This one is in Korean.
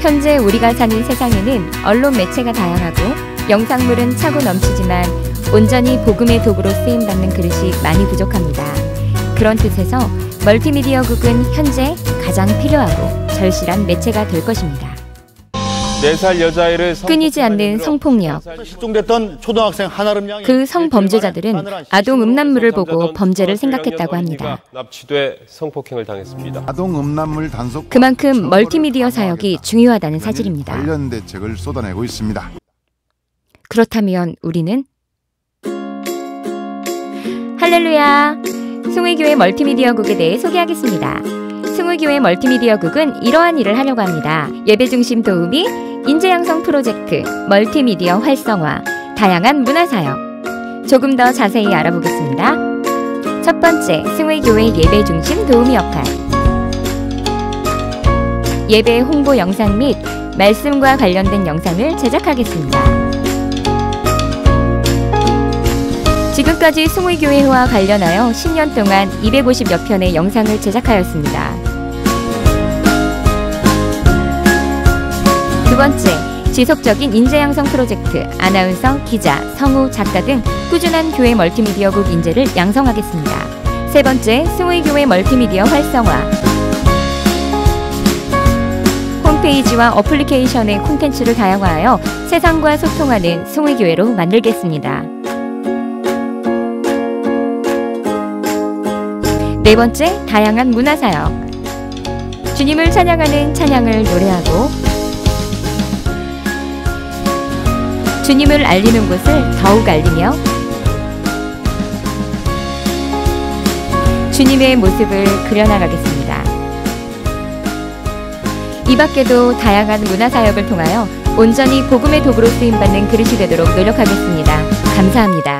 현재 우리가 사는 세상에는 언론 매체가 다양하고 영상물은 차고 넘치지만 온전히 복음의 도구로 쓰임받는 그릇이 많이 부족합니다. 그런 뜻에서 멀티미디어국은 현재 가장 필요하고 절실한 매체가 될 것입니다. 4살 여자아이를 끊이지 않는 성폭력. 실종됐던 초등학생 한아름 양이 그 성범죄자들은 아동 음란물을 보고 범죄를 생각했다고 합니다. 납치돼 성폭행을 당했습니다. 아동 음란물 단속 그만큼 멀티미디어 사역이 중요하다는 사실입니다. 관련 대책을 쏟아내고 있습니다. 그렇다면 우리는 할렐루야! 승우교회 멀티미디어국에 대해 소개하겠습니다. 승우교회 멀티미디어국은 이러한 일을 하려고 합니다. 예배 중심 도우미, 인재 양성 프로젝트, 멀티미디어 활성화, 다양한 문화 사역. 조금 더 자세히 알아보겠습니다. 첫 번째, 승우교회 예배 중심 도우미 역할. 예배 홍보 영상 및 말씀과 관련된 영상을 제작하겠습니다. 지금까지 승우교회와 관련하여 10년 동안 250여 편의 영상을 제작하였습니다. 두 번째, 지속적인 인재 양성 프로젝트, 아나운서, 기자, 성우, 작가 등 꾸준한 교회 멀티미디어국 인재를 양성하겠습니다. 세 번째, 승우교회 멀티미디어 활성화. 홈페이지와 어플리케이션의 콘텐츠를 다양화하여 세상과 소통하는 승우교회로 만들겠습니다. 네 번째, 다양한 문화사역. 주님을 찬양하는 찬양을 노래하고 주님을 알리는 곳을 더욱 알리며 주님의 모습을 그려나가겠습니다. 이 밖에도 다양한 문화사역을 통하여 온전히 복음의 도구로 쓰임받는 그릇이 되도록 노력하겠습니다. 감사합니다.